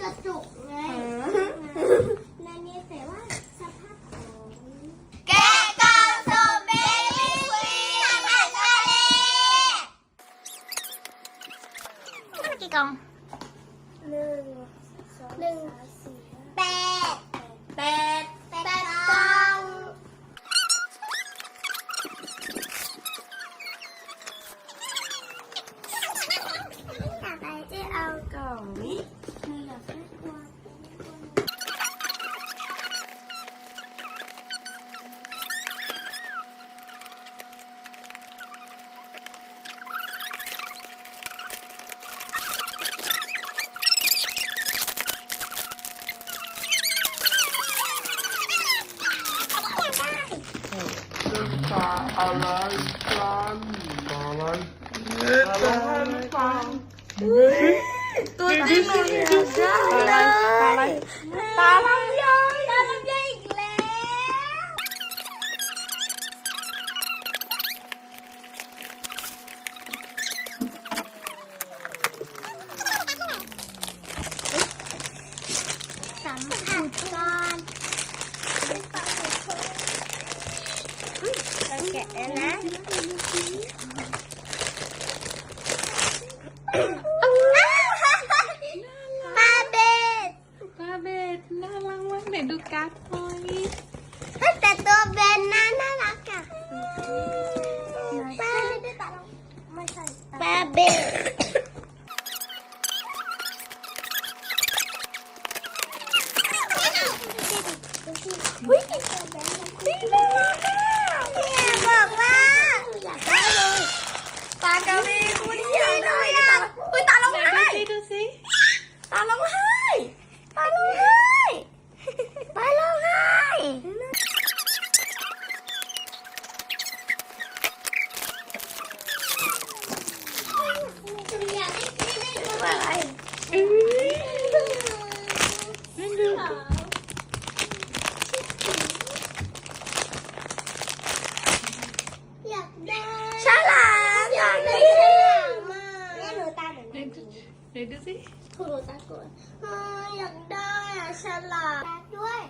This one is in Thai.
กระจกไงนาเนียแต่ว่าสภาพของแกกาโซเบบี้ควีนอาหารทะเลมันกี่กล่องหนึ่งสองหนึ่งสี่แปดแปดแปดกล่อง อยากได้จะเอากล่องนี้ไม่อยากได้ตัว ตาอะไรกันอะไรอะไรให้ฟังตัวจริงเลยอะไรอะไรตาลำยอยตาลำยอยอี กแล้วสัมผัสก่อนเราแกะแล้วนะปลาเบ็ดปลาเบ็ดน่ารักมากไหนดูการ์ดหน่อยแต่ตัวเบนน่าน่ารักอะปลาไม่ใช่ปลาเบ็ดอุ้ยนี่น่ารักอะ เนี่ยบอกว่า อยากได้เลย ตากาลีคุณที่อยากได้ตาอุ้ยตาร้อง ไหน ไห้ ดูสิดูสิ ตาร้องไห้ตาร้องไห้ตาร้องไห้ อยากให้พี่ได้ดู อะไร อื้อนั่นดู อยากได้ ฉลามอยากได้ ฉลามอะแม่หนูตาเหมือน ไหน กัน ดู ไหนดูสิถูกตาโกนอ๋ออยากได้อะฉลาดด้วย